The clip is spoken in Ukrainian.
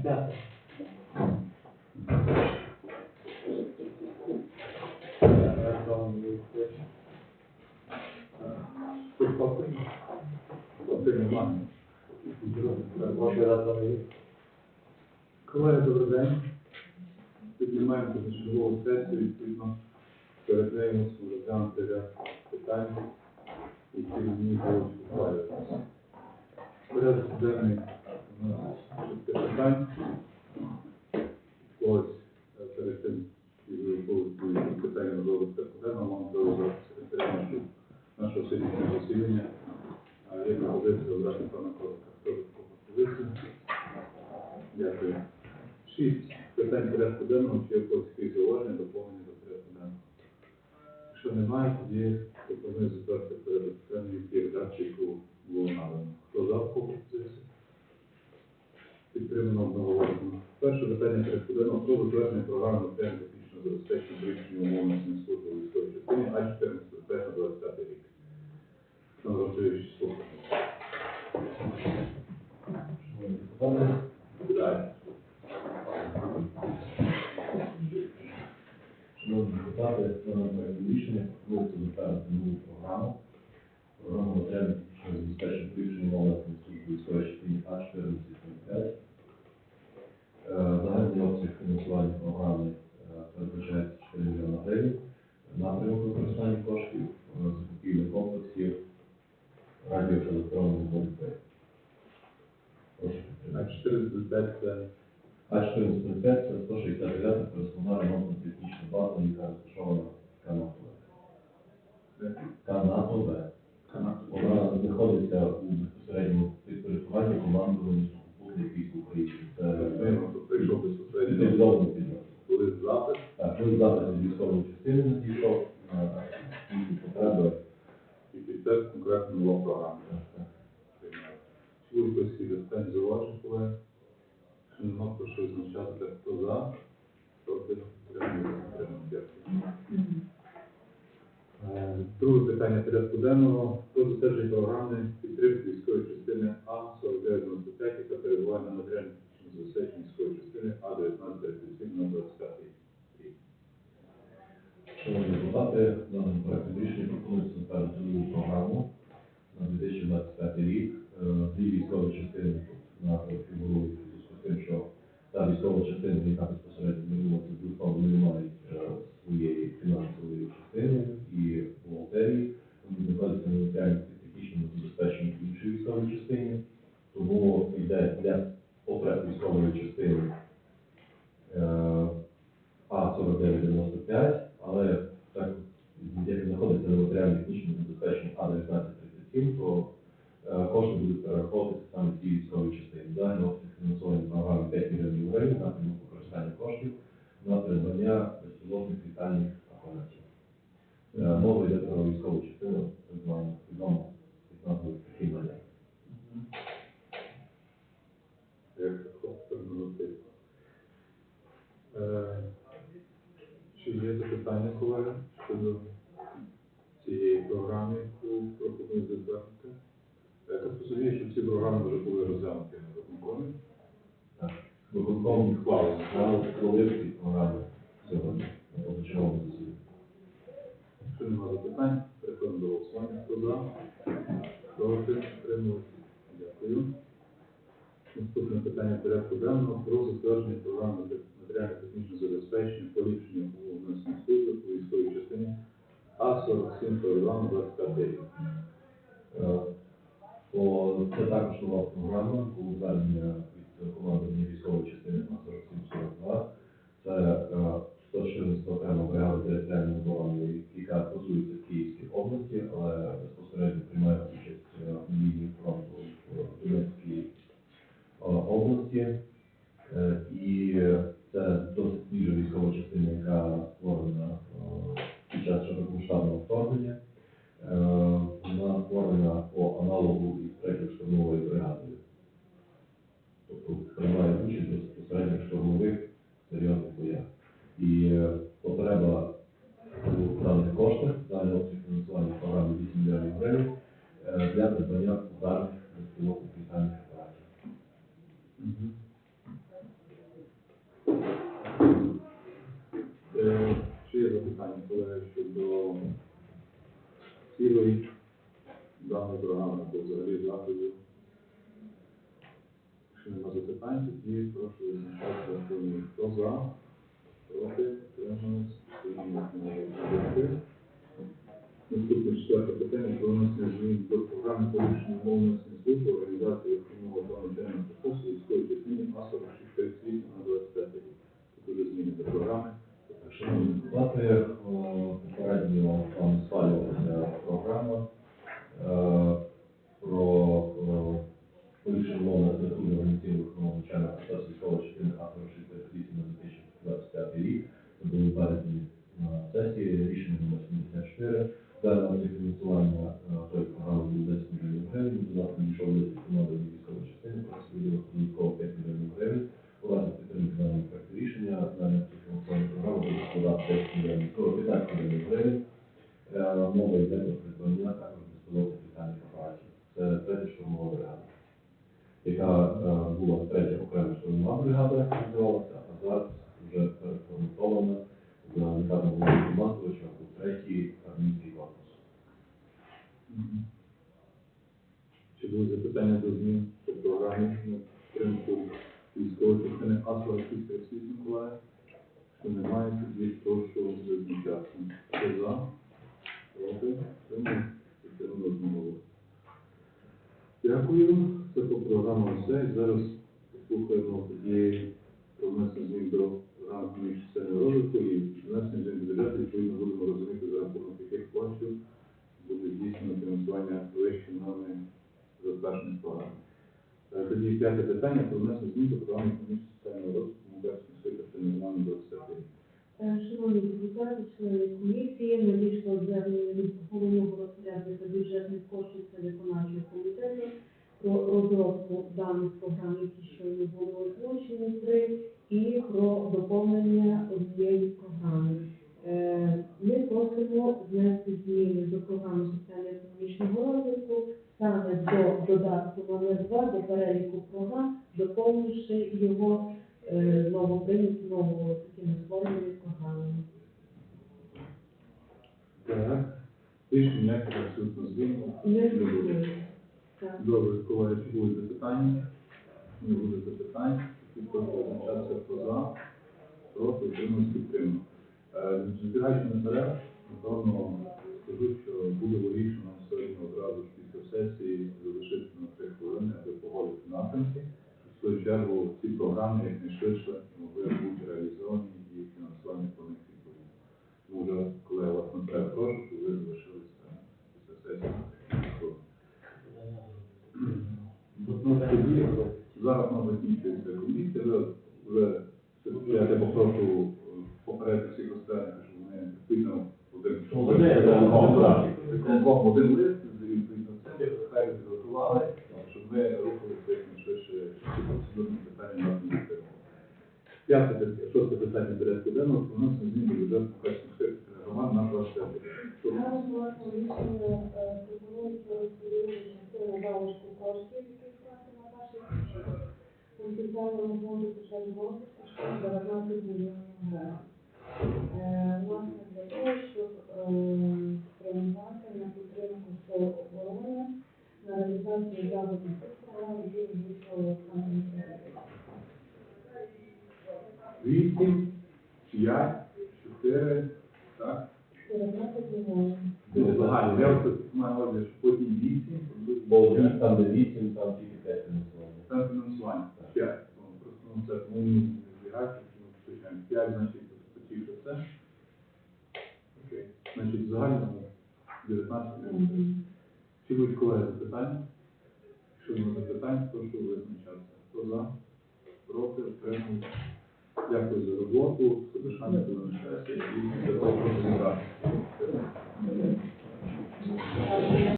П'яте. Колеги, добрий день. Піднімаємо позачергову сесію, відповідно, перед нею розглянути питань, які мені будуть ухвалюватися. Порядок денний питань. Ось перед тим, як питання на порядку денного, вам доводити секретаря нашого- сьогоднішнього засідання. Є пропозиція обрати пана Коротка. Хто за таку пропозицію? Дякую. Шість питань порядку денного, чи є якісь зауваження, пропоную затвердити порядок денний в тій редакції, яку було надано. Хто за таку пропозицію? Підтримано одноголосно. Перше питання порядку денного про затвердження програми матеріально технічного забезпечення вирішення умов на служби у військовій частині, а 14 25 рік. Олександр Васильович, слухайте. Далі. Шановні депутати, на рішення пропонується затвердити нову програму. Програму матеріального технічного забезпечення поліпшення умов служби військової частині А1475. Е, Загальний обсяг фінансування програми е, передбачається 4 мільйони гривень. Напрямок використання коштів е, закупівлі комплексів радіо та електронних боротьби. Прошу А підтримати. 405 це А1405 це 169 пересувна ремонтно технічна база, яка розташована в Канатове. Канатове. Вона знаходиться у безпосередньому підпорядкуванні командуванню сухопутних військ України. Це Ми тут прийшов безпосередньо. спеціалізований підрозділ. Коли запис, Так, коли запис з військової частини надійшов на їхні потреби. і під це конкретно нова програма. Служби всі достань зауважень, колеги. Якщо нема про що визначати, так хто за, проти, підтримує, підтримує. Дякую. Е, Друге питання порядку денного про затвердження програми підтримки військової частини А4995, яка перебуває на матеріально-технічному забезпеченні військової частини А1937 на 25 рік. Шановні депутати, даним проектом рішення пропонується затвердити нову програму на 2025 рік. Е, Дві військові частини тут на фігурують у зв'язку з тим, що та військова частина, яка безпосередньо звернулася з листом, вони не мають е, своєї фінансової частини і бухгалтерії, вони знаходяться на матеріально-технічному забезпеченні іншої військової частині. Тому йде для потреб частини е, А4995, але так як знаходиться на матеріально-технічному забезпеченні А1937, то е, кошти будуть перераховуватися саме цій військовій частині. Загальний обсяг фінансування програми 5 мільйонів гривень, напрямок використання коштів на придбання безпілотних літальних апаратів. Е, Мова йде про військову частину, так звану відому під назвою «Хімаля». Чи є запитання, колеги, щодо цієї програми, яку пропонують затвердити? Я так розумію, що ці програми вже були розглянуті на виконкомі. Виконком Хвалено. ухвалив ухвалив ці програми сьогодні на позачерговому засіданні. Якщо немає запитань, переходимо до голосування. Хто за? Проти? Утримуюсь? Дякую. Наступне питання порядку денного про затвердження програми матеріально-технічного забезпечення поліпшення умов внесення служби у військовій частині А4742 на 25 рік. Е, це також нова програма, було звернення від командування військової частини А4742. Це е, 114 окрема бригада територіальної оборони, яка базується в Київській області, але безпосередньо приймає участь е, в лінії фронту в Донецькій е, області. Е, І potreba u pravne košte, da je očekljeno s vami to rado biti idealno vreme, ja da da ja podarim da ste mogu pitanje se vraća. Še jedno pitanje, to je što do Silović, dano do Rana, to je red zakljuju. Še nema za pitanje, ti je prošlo, to je to za, Проти? Утримались? Дякую. Наступне четверте питання про внесення змін до програми поліпшення умов служби організації та навчального процесу військової частини А-4638 на 25 рік. Тут уже зміни до програми. Шановні депутати, попередньо 5 мільйонів, 15 мільйонів гривень. Мова йде про придбання також безпілотних літальних апаратів. Це третя штурмова бригада, яка була третя окрема штурмова бригада, яка називалася, а зараз вже переформатована за літарного командувача у третій армійський корпус. Чи були запитання до змін по програмі на підтримку військової частини Аслова Київської Миколаїв? Немає, тоді прошу визначатися. Хто за? Проти? Тому підтримано знову. Дякую. Це по програмам все. І зараз послухаємо тоді про внесення змін до програми економічної системи розвитку і внесення змін до бюджету, відповідно будемо розуміти за рахунок яких коштів буде здійснено фінансування вищої норми затверджених програм. Е, Тоді п'яте питання про внесення змін до програми економічної системи розвитку Мугарської міської територіальної громади 25 рік. Е, Шановні депутати, члени комісії, надійшло звернення від головного розпорядника бюджетних коштів та виконавчого комітету про розробку даних програм, які щойно були озвучені, три, і про доповнення однієї програми. Е, Ми просимо внести зміни до програми соціально-економічного розвитку саме до додатку номер 2 до переліку програм, доповнивши його е, новоприйняті такими створеними програмами. Так. Ніяких абсолютно змін. Не буде. Так. Добре, колеги, чи будуть запитання? Не буде запитань. Прошу визначатися хто за, проти, утримуюсь, підтримано. Е, Збігаючи наперед, напевно, скажу, що буде логічно нам сьогодні одразу ж після сесії залишити на три хвилини, аби погодити напрямки. В свою чергу ці програми якнайшвидше могли бути реалізовані і фінансування по них відповідно. Тому вже, коли я вас наперед прошу, щоб ви залишилися після сесії на три хвилини. Тоді зараз у нас закінчується комісія, вже я попрошу попередити всіх розпорядників, щоб вони відповідно один виконком один лист, відповідно це, хай підготували, щоб ми рухалися якнайшвидше процедурні питання на міністерство. П'яте, шосте питання порядку денного, про внесення змін до бюджету Качівських громад на 25 рік. Що? Зараз у вас рішення пропонується розподілити частину залишку коштів, які скласти на ваші бюджет. У спеціальному фонду соціального розвитку що 19 мільйонів гривень. Власне, для того, щоб е, спрямувати на підтримку сил оборони, на реалізацію заходів програм, які озвучували саме місцеві. Вісім, п'ять, чотири, так? 19 мільйонів. Буде загально. Я ось маю на увазі, що потім вісім, Бо вісім, там де вісім, там тільки п'ять фінансування. Це фінансування. П'ять. Ну, це ми не збігаємо, тому звичайно. П'ять, значить, почівши все. Окей. Значить, загально 19 мільйонів. Чи будуть колеги запитання? Якщо немає запитань, прошу визначатися. Хто за? Проти? Утримують? Дякую за роботу. Залишання до сесії і ви